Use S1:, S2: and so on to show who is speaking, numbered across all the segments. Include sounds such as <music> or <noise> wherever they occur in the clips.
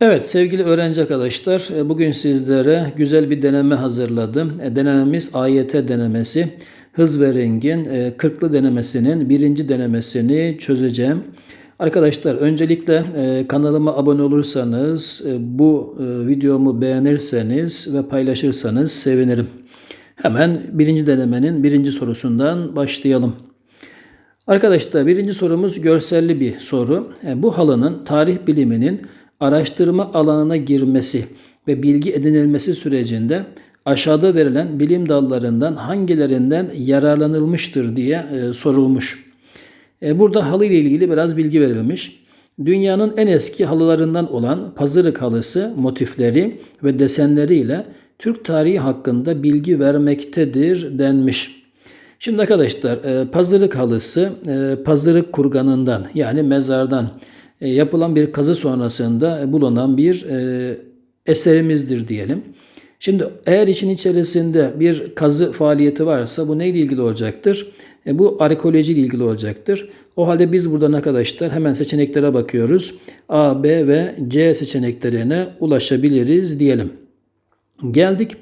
S1: Evet sevgili öğrenci arkadaşlar e, bugün sizlere güzel bir deneme hazırladım. E, Denememiz AYT denemesi. Hız ve rengin e, 40'lı denemesinin birinci denemesini çözeceğim. Arkadaşlar öncelikle e, kanalıma abone olursanız, e, bu e, videomu beğenirseniz ve paylaşırsanız sevinirim. Hemen birinci denemenin birinci sorusundan başlayalım. Arkadaşlar birinci sorumuz görselli bir soru. E, Bu halının tarih biliminin araştırma alanına girmesi ve bilgi edinilmesi sürecinde aşağıda verilen bilim dallarından hangilerinden yararlanılmıştır diye e, sorulmuş. E, Burada halı ile ilgili biraz bilgi verilmiş. Dünyanın en eski halılarından olan pazırık halısı motifleri ve desenleriyle Türk tarihi hakkında bilgi vermektedir denmiş. Şimdi arkadaşlar e, pazırık halısı e, pazırık kurganından yani mezardan yapılan bir kazı sonrasında bulunan bir e, eserimizdir diyelim. Şimdi eğer için içerisinde bir kazı faaliyeti varsa bu neyle ilgili olacaktır? E, bu arkeoloji ile ilgili olacaktır. O halde biz buradan arkadaşlar hemen seçeneklere bakıyoruz. A, B ve C seçeneklerine ulaşabiliriz diyelim. Geldik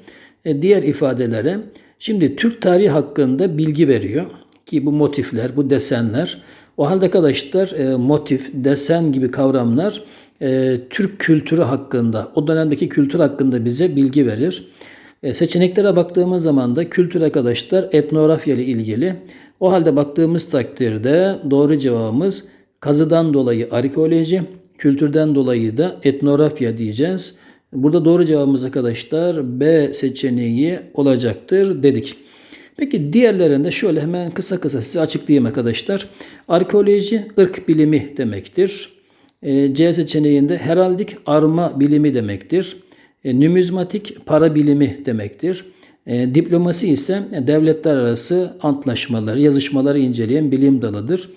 S1: e, diğer ifadelere. Şimdi Türk tarihi hakkında bilgi veriyor ki bu motifler, bu desenler. O halde arkadaşlar e, motif, desen gibi kavramlar e, Türk kültürü hakkında, o dönemdeki kültür hakkında bize bilgi verir. E, seçeneklere baktığımız zaman da kültür arkadaşlar etnografya ile ilgili. O halde baktığımız takdirde doğru cevabımız kazıdan dolayı arkeoloji, kültürden dolayı da etnografya diyeceğiz. Burada doğru cevabımız arkadaşlar B seçeneği olacaktır dedik. Peki diğerlerinde şöyle hemen kısa kısa size açıklayayım arkadaşlar. Arkeoloji ırk bilimi demektir. E, C seçeneğinde heraldik arma bilimi demektir. E, numizmatik para bilimi demektir. E, diplomasi ise devletler arası antlaşmaları, yazışmaları inceleyen bilim dalıdır.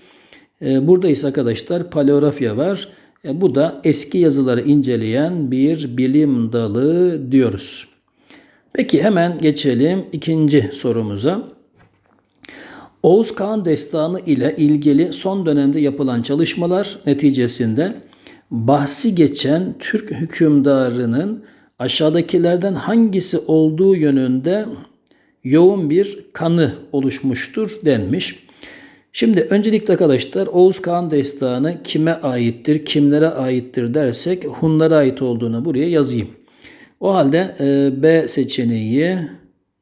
S1: E, burada ise arkadaşlar paleografya var. E, bu da eski yazıları inceleyen bir bilim dalı diyoruz. Peki hemen geçelim ikinci sorumuza. Oğuz Kağan Destanı ile ilgili son dönemde yapılan çalışmalar neticesinde bahsi geçen Türk hükümdarının aşağıdakilerden hangisi olduğu yönünde yoğun bir kanı oluşmuştur denmiş. Şimdi öncelikle arkadaşlar Oğuz Kağan Destanı kime aittir, kimlere aittir dersek Hunlara ait olduğunu buraya yazayım. O halde e, B seçeneği,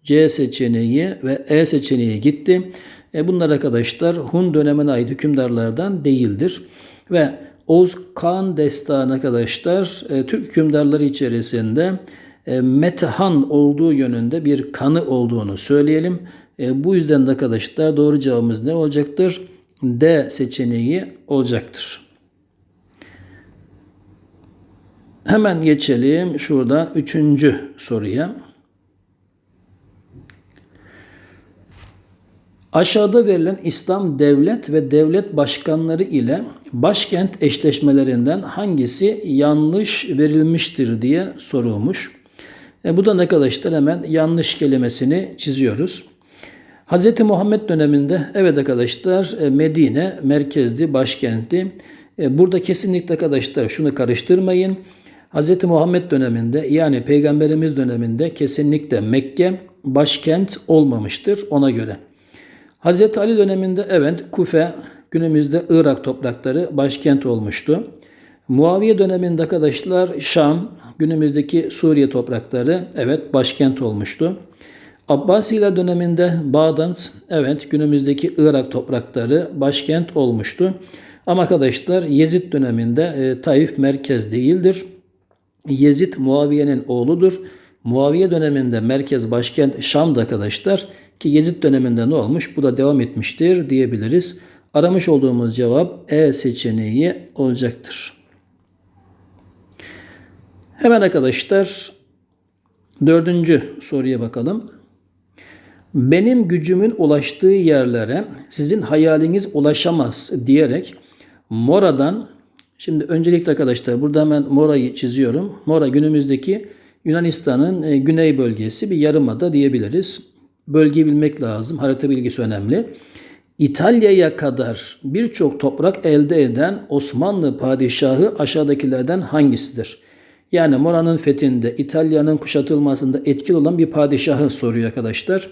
S1: C seçeneği ve E seçeneği gitti. E, bunlar arkadaşlar Hun dönemine ait hükümdarlardan değildir. Ve Oğuz Kağan Destanı arkadaşlar e, Türk hükümdarları içerisinde e, Metehan olduğu yönünde bir kanı olduğunu söyleyelim. E, bu yüzden de arkadaşlar doğru cevabımız ne olacaktır? D seçeneği olacaktır. Hemen geçelim şuradan üçüncü soruya. Aşağıda verilen İslam devlet ve devlet başkanları ile başkent eşleşmelerinden hangisi yanlış verilmiştir diye sorulmuş. E, bu da arkadaşlar hemen yanlış kelimesini çiziyoruz. Hz. Muhammed döneminde evet arkadaşlar e, Medine merkezli başkenti. E, burada kesinlikle arkadaşlar şunu karıştırmayın. Hz. Muhammed döneminde yani Peygamberimiz döneminde kesinlikle Mekke başkent olmamıştır ona göre. Hz. Ali döneminde evet Kufe günümüzde Irak toprakları başkent olmuştu. Muaviye döneminde arkadaşlar Şam günümüzdeki Suriye toprakları evet başkent olmuştu. Abbasiler döneminde Bağdat evet günümüzdeki Irak toprakları başkent olmuştu. Ama arkadaşlar Yezid döneminde e, Taif merkez değildir. Yezid Muaviye'nin oğludur. Muaviye döneminde merkez başkent Şam'da arkadaşlar ki Yezid döneminde ne olmuş? Bu da devam etmiştir diyebiliriz. Aramış olduğumuz cevap E seçeneği olacaktır. Hemen arkadaşlar dördüncü soruya bakalım. Benim gücümün ulaştığı yerlere sizin hayaliniz ulaşamaz diyerek Mora'dan Şimdi öncelikle arkadaşlar burada hemen Mora'yı çiziyorum. Mora günümüzdeki Yunanistan'ın e, güney bölgesi bir yarımada diyebiliriz. Bölgeyi bilmek lazım. Harita bilgisi önemli. İtalya'ya kadar birçok toprak elde eden Osmanlı padişahı aşağıdakilerden hangisidir? Yani Mora'nın fethinde, İtalya'nın kuşatılmasında etkili olan bir padişahı soruyor arkadaşlar.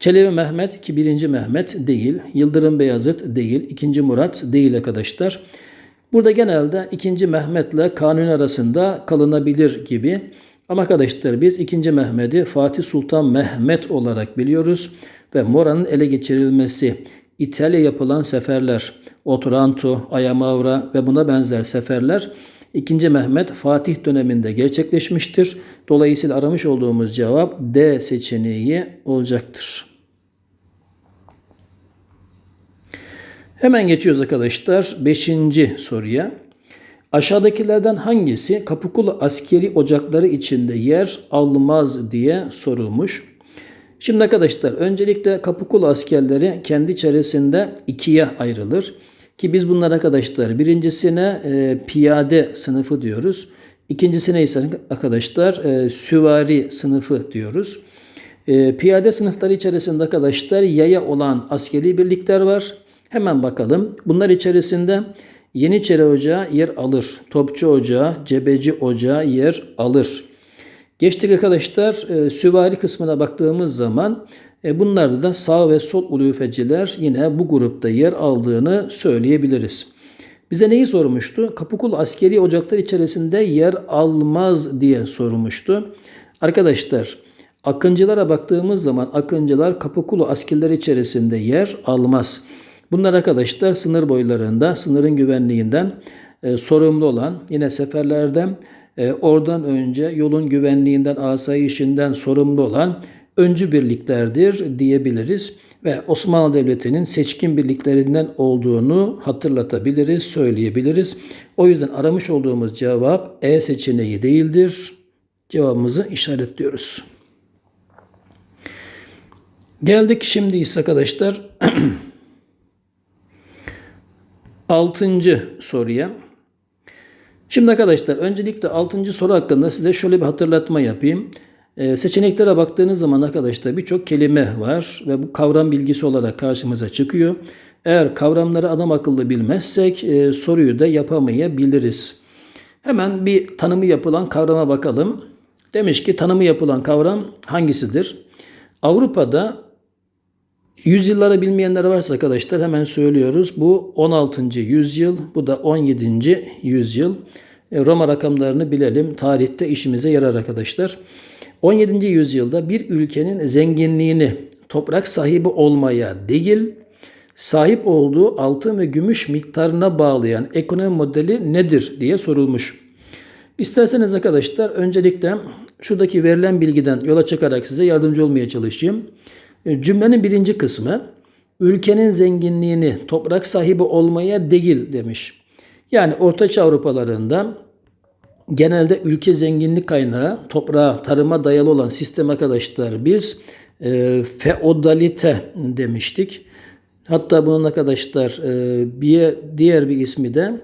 S1: Çelebi Mehmet ki birinci Mehmet değil, Yıldırım Beyazıt değil, ikinci Murat değil arkadaşlar. Burada genelde ikinci Mehmet'le Kanuni arasında kalınabilir gibi. Ama arkadaşlar biz ikinci Mehmet'i Fatih Sultan Mehmet olarak biliyoruz ve Mora'nın ele geçirilmesi, İtalya yapılan seferler, Otranto, Ayamavra ve buna benzer seferler 2. Mehmet Fatih döneminde gerçekleşmiştir. Dolayısıyla aramış olduğumuz cevap D seçeneği olacaktır. Hemen geçiyoruz arkadaşlar 5. soruya. Aşağıdakilerden hangisi Kapıkulu askeri ocakları içinde yer almaz diye sorulmuş. Şimdi arkadaşlar öncelikle Kapıkulu askerleri kendi içerisinde ikiye ayrılır. Ki biz bunlar arkadaşlar birincisine e, piyade sınıfı diyoruz. İkincisine ise arkadaşlar e, süvari sınıfı diyoruz. E, piyade sınıfları içerisinde arkadaşlar yaya olan askeri birlikler var. Hemen bakalım. Bunlar içerisinde Yeniçeri Ocağı yer alır. Topçu Ocağı, Cebeci Ocağı yer alır. Geçtik arkadaşlar e, süvari kısmına baktığımız zaman e, bunlarda da sağ ve sol ulufeciler yine bu grupta yer aldığını söyleyebiliriz. Bize neyi sormuştu? Kapıkul askeri ocaklar içerisinde yer almaz diye sormuştu. Arkadaşlar Akıncılara baktığımız zaman Akıncılar Kapıkulu askerleri içerisinde yer almaz. Bunlar arkadaşlar sınır boylarında, sınırın güvenliğinden e, sorumlu olan, yine seferlerde e, oradan önce yolun güvenliğinden, asayişinden sorumlu olan öncü birliklerdir diyebiliriz ve Osmanlı Devleti'nin seçkin birliklerinden olduğunu hatırlatabiliriz, söyleyebiliriz. O yüzden aramış olduğumuz cevap E seçeneği değildir. Cevabımızı işaretliyoruz. Geldik şimdi ise arkadaşlar <clears throat> altıncı soruya. Şimdi arkadaşlar öncelikle altıncı soru hakkında size şöyle bir hatırlatma yapayım. Ee, seçeneklere baktığınız zaman arkadaşlar birçok kelime var ve bu kavram bilgisi olarak karşımıza çıkıyor. Eğer kavramları adam akıllı bilmezsek e, soruyu da yapamayabiliriz. Hemen bir tanımı yapılan kavrama bakalım. Demiş ki tanımı yapılan kavram hangisidir? Avrupa'da yüzyılları bilmeyenler varsa arkadaşlar hemen söylüyoruz. Bu 16. yüzyıl, bu da 17. yüzyıl. E, Roma rakamlarını bilelim. Tarihte işimize yarar arkadaşlar. 17. yüzyılda bir ülkenin zenginliğini toprak sahibi olmaya değil, sahip olduğu altın ve gümüş miktarına bağlayan ekonomi modeli nedir diye sorulmuş. İsterseniz arkadaşlar öncelikle şuradaki verilen bilgiden yola çıkarak size yardımcı olmaya çalışayım. E, cümlenin birinci kısmı ülkenin zenginliğini toprak sahibi olmaya değil demiş. Yani Ortaçağ Avrupalarında genelde ülke zenginlik kaynağı toprağa, tarıma dayalı olan sistem arkadaşlar biz e, feodalite demiştik. Hatta bunun arkadaşlar e, bir diğer bir ismi de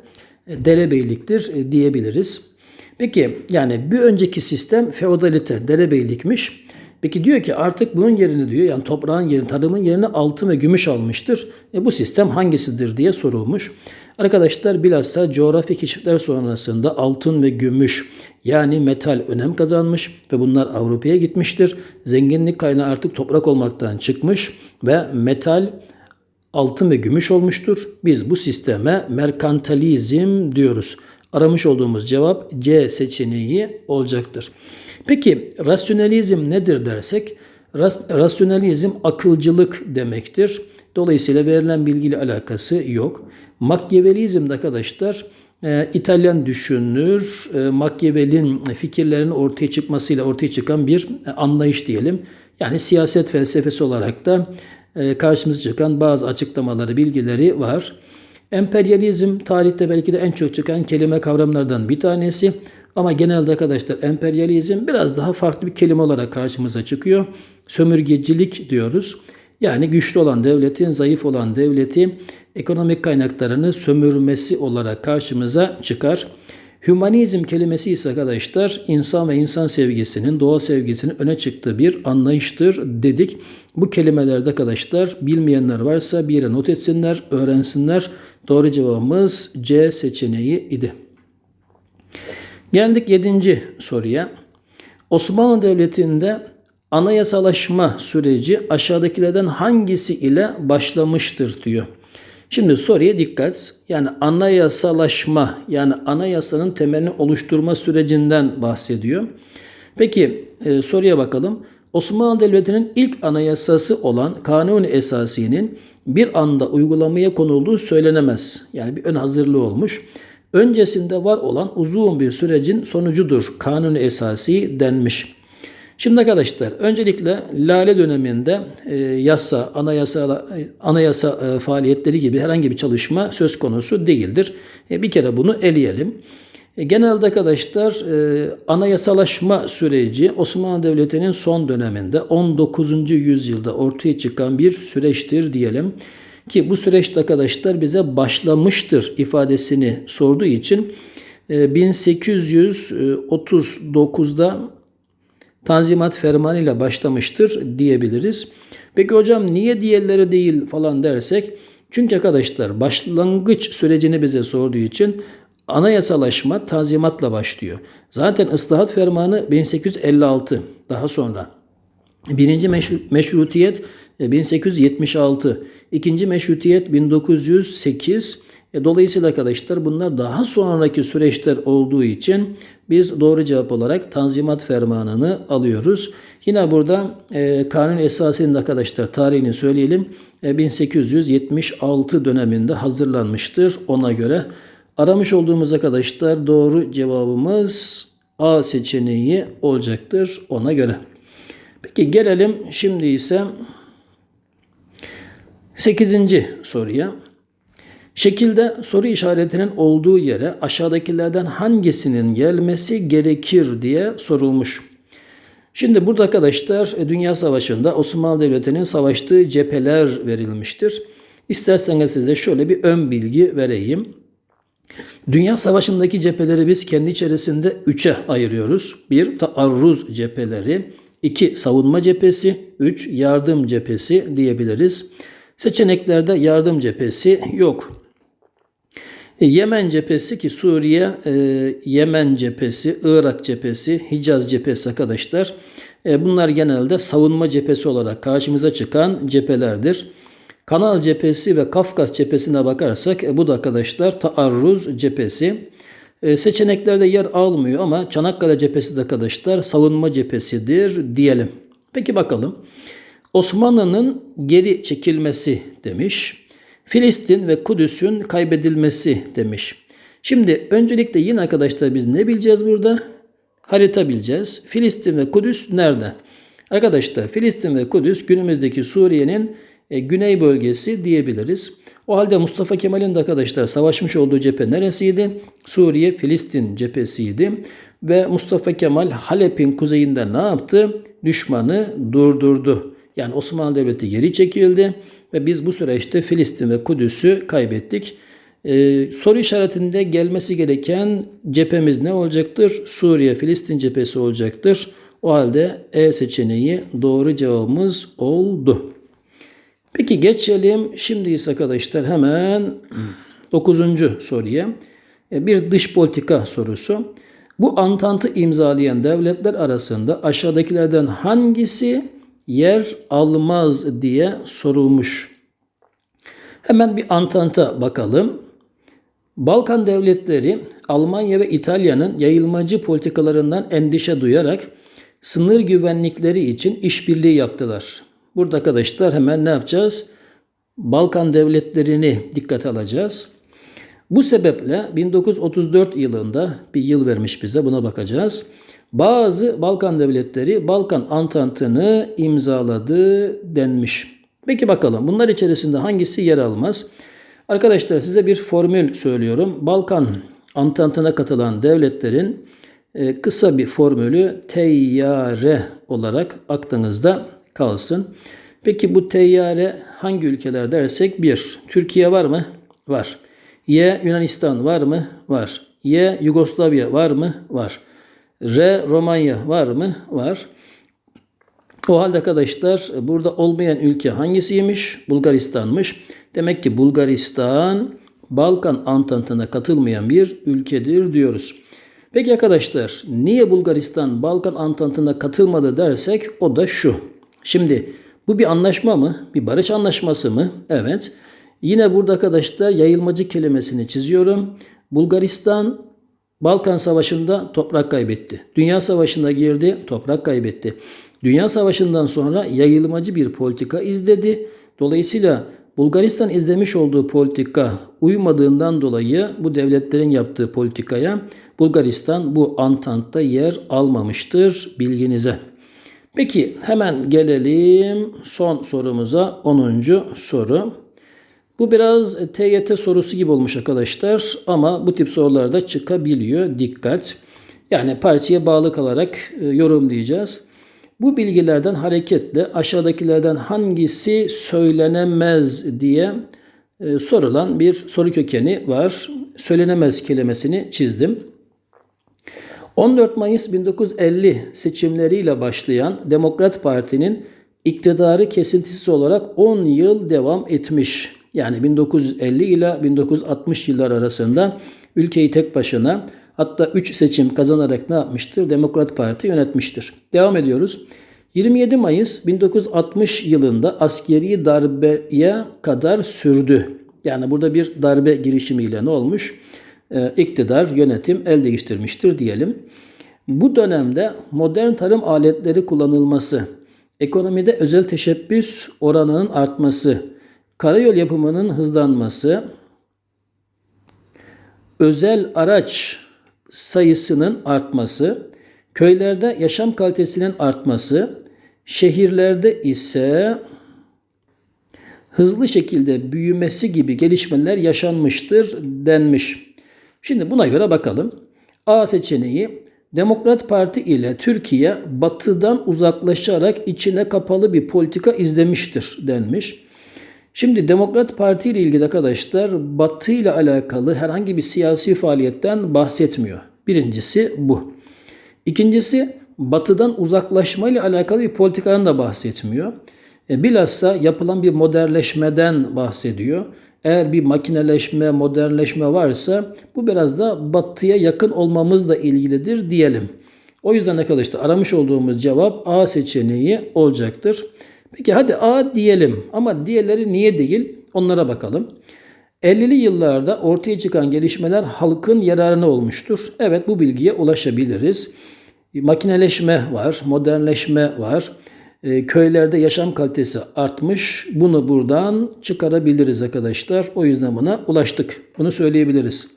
S1: e, derebeyliktir e, diyebiliriz. Peki yani bir önceki sistem feodalite, derebeylikmiş. Peki diyor ki artık bunun yerini diyor yani toprağın yerini, tarımın yerini altın ve gümüş almıştır. E bu sistem hangisidir diye sorulmuş. Arkadaşlar bilhassa coğrafi keşifler sonrasında altın ve gümüş yani metal önem kazanmış ve bunlar Avrupa'ya gitmiştir. Zenginlik kaynağı artık toprak olmaktan çıkmış ve metal altın ve gümüş olmuştur. Biz bu sisteme merkantalizm diyoruz. Aramış olduğumuz cevap C seçeneği olacaktır. Peki rasyonalizm nedir dersek? Rasyonalizm akılcılık demektir. Dolayısıyla verilen bilgiyle alakası yok. Machiavellizm de arkadaşlar e, İtalyan düşünür e, Machiavelli'nin fikirlerinin ortaya çıkmasıyla ortaya çıkan bir e, anlayış diyelim. Yani siyaset felsefesi olarak da e, karşımıza çıkan bazı açıklamaları, bilgileri var. Emperyalizm tarihte belki de en çok çıkan kelime kavramlardan bir tanesi. Ama genelde arkadaşlar emperyalizm biraz daha farklı bir kelime olarak karşımıza çıkıyor. Sömürgecilik diyoruz. Yani güçlü olan devletin zayıf olan devleti ekonomik kaynaklarını sömürmesi olarak karşımıza çıkar. Hümanizm kelimesi ise arkadaşlar insan ve insan sevgisinin, doğa sevgisinin öne çıktığı bir anlayıştır dedik. Bu kelimelerde arkadaşlar bilmeyenler varsa bir yere not etsinler, öğrensinler. Doğru cevabımız C seçeneği idi. Geldik yedinci soruya. Osmanlı Devleti'nde anayasalaşma süreci aşağıdakilerden hangisi ile başlamıştır diyor. Şimdi soruya dikkat. Yani anayasalaşma yani anayasanın temelini oluşturma sürecinden bahsediyor. Peki e, soruya bakalım. Osmanlı Devleti'nin ilk anayasası olan Kanuni Esasi'nin bir anda uygulamaya konulduğu söylenemez. Yani bir ön hazırlığı olmuş. Öncesinde var olan uzun bir sürecin sonucudur Kanuni Esasi denmiş. Şimdi arkadaşlar öncelikle Lale döneminde e, yasa, anayasa, anayasa e, faaliyetleri gibi herhangi bir çalışma söz konusu değildir. E, bir kere bunu eleyelim. E, genelde arkadaşlar e, anayasalaşma süreci Osmanlı Devleti'nin son döneminde 19. yüzyılda ortaya çıkan bir süreçtir diyelim. Ki bu süreçte arkadaşlar bize başlamıştır ifadesini sorduğu için 1839'da e, Tanzimat Fermanı ile başlamıştır diyebiliriz. Peki hocam niye diğerleri değil falan dersek çünkü arkadaşlar başlangıç sürecini bize sorduğu için anayasalaşma tanzimatla başlıyor. Zaten ıslahat fermanı 1856 daha sonra. Birinci meşrutiyet 1876, e, ikinci meşrutiyet 1908. E, dolayısıyla arkadaşlar bunlar daha sonraki süreçler olduğu için biz doğru cevap olarak Tanzimat Fermanı'nı alıyoruz. Yine burada e, kanun esasında arkadaşlar tarihini söyleyelim. E, 1876 döneminde hazırlanmıştır ona göre. Aramış olduğumuz arkadaşlar doğru cevabımız A seçeneği olacaktır ona göre. Peki gelelim şimdi ise 8. soruya. Şekilde soru işaretinin olduğu yere aşağıdakilerden hangisinin gelmesi gerekir diye sorulmuş. Şimdi burada arkadaşlar e, Dünya Savaşı'nda Osmanlı Devleti'nin savaştığı cepheler verilmiştir. İsterseniz size şöyle bir ön bilgi vereyim. Dünya Savaşı'ndaki cepheleri biz kendi içerisinde üçe ayırıyoruz. Bir, taarruz cepheleri. iki savunma cephesi. Üç, yardım cephesi diyebiliriz. Seçeneklerde yardım cephesi yok. E, Yemen cephesi ki Suriye, e, Yemen cephesi, Irak cephesi, Hicaz cephesi arkadaşlar. E, bunlar genelde savunma cephesi olarak karşımıza çıkan cephelerdir. Kanal cephesi ve Kafkas cephesine bakarsak bu da arkadaşlar taarruz cephesi. Seçeneklerde yer almıyor ama Çanakkale cephesi de arkadaşlar savunma cephesidir diyelim. Peki bakalım. Osmanlı'nın geri çekilmesi demiş. Filistin ve Kudüs'ün kaybedilmesi demiş. Şimdi öncelikle yine arkadaşlar biz ne bileceğiz burada? Harita bileceğiz. Filistin ve Kudüs nerede? Arkadaşlar Filistin ve Kudüs günümüzdeki Suriye'nin e, güney bölgesi diyebiliriz. O halde Mustafa Kemal'in de arkadaşlar savaşmış olduğu cephe neresiydi? Suriye Filistin cephesiydi. Ve Mustafa Kemal Halep'in kuzeyinde ne yaptı? Düşmanı durdurdu. Yani Osmanlı Devleti geri çekildi ve biz bu süreçte Filistin ve Kudüs'ü kaybettik. Ee, soru işaretinde gelmesi gereken cephemiz ne olacaktır? Suriye, Filistin cephesi olacaktır. O halde E seçeneği doğru cevabımız oldu. Peki geçelim. Şimdi ise arkadaşlar hemen 9. soruya. E, bir dış politika sorusu. Bu Antant'ı imzalayan devletler arasında aşağıdakilerden hangisi yer almaz diye sorulmuş. Hemen bir Antant'a bakalım. Balkan devletleri Almanya ve İtalya'nın yayılmacı politikalarından endişe duyarak sınır güvenlikleri için işbirliği yaptılar. Burada arkadaşlar hemen ne yapacağız? Balkan devletlerini dikkate alacağız. Bu sebeple 1934 yılında bir yıl vermiş bize buna bakacağız. Bazı Balkan devletleri Balkan Antantı'nı imzaladı denmiş. Peki bakalım bunlar içerisinde hangisi yer almaz? Arkadaşlar size bir formül söylüyorum. Balkan Antantı'na katılan devletlerin e, kısa bir formülü teyyare olarak aklınızda kalsın. Peki bu teyyare hangi ülkeler dersek bir Türkiye var mı? Var. Y Yunanistan var mı? Var. Y Yugoslavya var mı? Var. R Romanya var mı? Var. O halde arkadaşlar burada olmayan ülke hangisiymiş? Bulgaristan'mış. Demek ki Bulgaristan Balkan Antantı'na katılmayan bir ülkedir diyoruz. Peki arkadaşlar niye Bulgaristan Balkan Antantı'na katılmadı dersek o da şu. Şimdi bu bir anlaşma mı? Bir barış anlaşması mı? Evet. Yine burada arkadaşlar yayılmacı kelimesini çiziyorum. Bulgaristan Balkan Savaşı'nda toprak kaybetti. Dünya Savaşı'na girdi, toprak kaybetti. Dünya Savaşı'ndan sonra yayılmacı bir politika izledi. Dolayısıyla Bulgaristan izlemiş olduğu politika uymadığından dolayı bu devletlerin yaptığı politikaya Bulgaristan bu Antant'ta yer almamıştır bilginize. Peki hemen gelelim son sorumuza 10. soru. Bu biraz TYT sorusu gibi olmuş arkadaşlar ama bu tip sorularda çıkabiliyor. Dikkat. Yani parçaya bağlı kalarak e, yorumlayacağız. Bu bilgilerden hareketle aşağıdakilerden hangisi söylenemez diye e, sorulan bir soru kökeni var. Söylenemez kelimesini çizdim. 14 Mayıs 1950 seçimleriyle başlayan Demokrat Parti'nin iktidarı kesintisiz olarak 10 yıl devam etmiş. Yani 1950 ile 1960 yıllar arasında ülkeyi tek başına hatta 3 seçim kazanarak ne yapmıştır? Demokrat Parti yönetmiştir. Devam ediyoruz. 27 Mayıs 1960 yılında askeri darbeye kadar sürdü. Yani burada bir darbe girişimiyle ne olmuş? Ee, iktidar, yönetim el değiştirmiştir diyelim. Bu dönemde modern tarım aletleri kullanılması, ekonomide özel teşebbüs oranının artması, karayol yapımının hızlanması, özel araç sayısının artması, köylerde yaşam kalitesinin artması, şehirlerde ise hızlı şekilde büyümesi gibi gelişmeler yaşanmıştır denmiş. Şimdi buna göre bakalım. A seçeneği Demokrat Parti ile Türkiye batıdan uzaklaşarak içine kapalı bir politika izlemiştir denmiş. Şimdi Demokrat Parti ile ilgili arkadaşlar Batı ile alakalı herhangi bir siyasi faaliyetten bahsetmiyor. Birincisi bu. İkincisi Batı'dan uzaklaşma ile alakalı bir politikadan da bahsetmiyor. E, bilhassa yapılan bir modernleşmeden bahsediyor. Eğer bir makineleşme, modernleşme varsa bu biraz da batıya yakın olmamızla ilgilidir diyelim. O yüzden arkadaşlar aramış olduğumuz cevap A seçeneği olacaktır. Peki hadi A diyelim ama diğerleri niye değil onlara bakalım. 50'li yıllarda ortaya çıkan gelişmeler halkın yararına olmuştur. Evet bu bilgiye ulaşabiliriz. Makineleşme var, modernleşme var. E, köylerde yaşam kalitesi artmış. Bunu buradan çıkarabiliriz arkadaşlar. O yüzden buna ulaştık. Bunu söyleyebiliriz.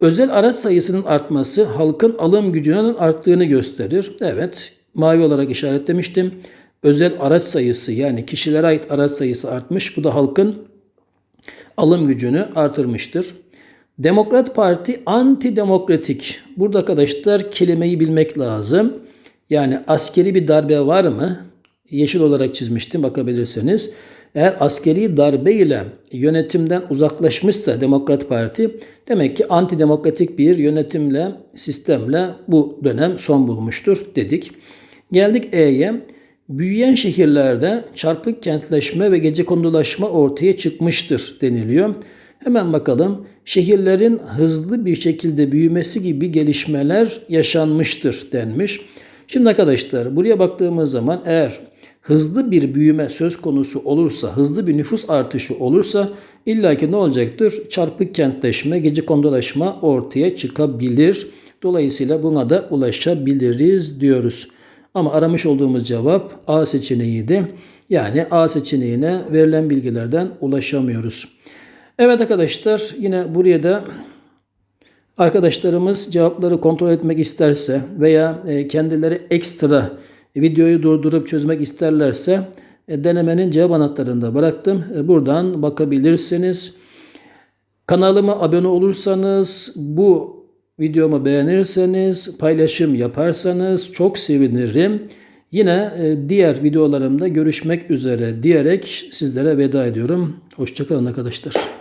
S1: Özel araç sayısının artması halkın alım gücünün arttığını gösterir. Evet, mavi olarak işaretlemiştim. Özel araç sayısı yani kişilere ait araç sayısı artmış. Bu da halkın alım gücünü artırmıştır. Demokrat Parti antidemokratik. Burada arkadaşlar kelimeyi bilmek lazım. Yani askeri bir darbe var mı? Yeşil olarak çizmiştim bakabilirseniz. Eğer askeri darbe ile yönetimden uzaklaşmışsa Demokrat Parti demek ki antidemokratik bir yönetimle, sistemle bu dönem son bulmuştur dedik. Geldik E'ye. Büyüyen şehirlerde çarpık kentleşme ve gece kondulaşma ortaya çıkmıştır deniliyor. Hemen bakalım. Şehirlerin hızlı bir şekilde büyümesi gibi gelişmeler yaşanmıştır denmiş. Şimdi arkadaşlar buraya baktığımız zaman eğer hızlı bir büyüme söz konusu olursa, hızlı bir nüfus artışı olursa illaki ne olacaktır? Çarpık kentleşme, gece kondulaşma ortaya çıkabilir. Dolayısıyla buna da ulaşabiliriz diyoruz. Ama aramış olduğumuz cevap A seçeneğiydi. Yani A seçeneğine verilen bilgilerden ulaşamıyoruz. Evet arkadaşlar yine buraya da arkadaşlarımız cevapları kontrol etmek isterse veya e, kendileri ekstra videoyu durdurup çözmek isterlerse e, denemenin cevap anahtarını da bıraktım. E, buradan bakabilirsiniz. Kanalıma abone olursanız, bu videomu beğenirseniz, paylaşım yaparsanız çok sevinirim. Yine diğer videolarımda görüşmek üzere diyerek sizlere veda ediyorum. Hoşçakalın arkadaşlar.